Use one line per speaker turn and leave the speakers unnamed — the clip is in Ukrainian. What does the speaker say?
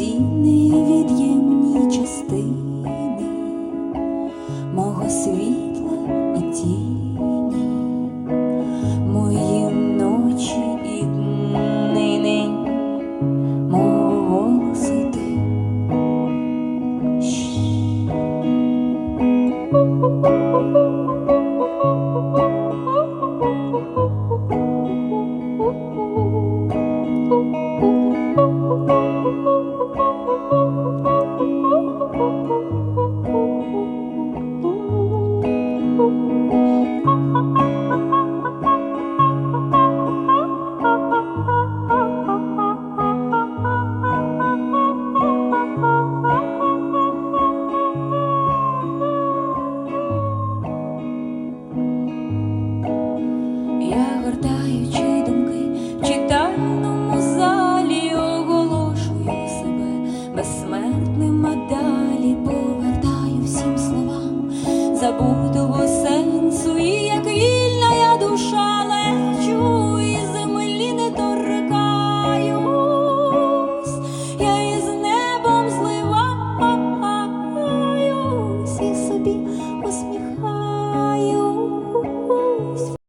ціни від'ємні частини мого світла і тіні. sa.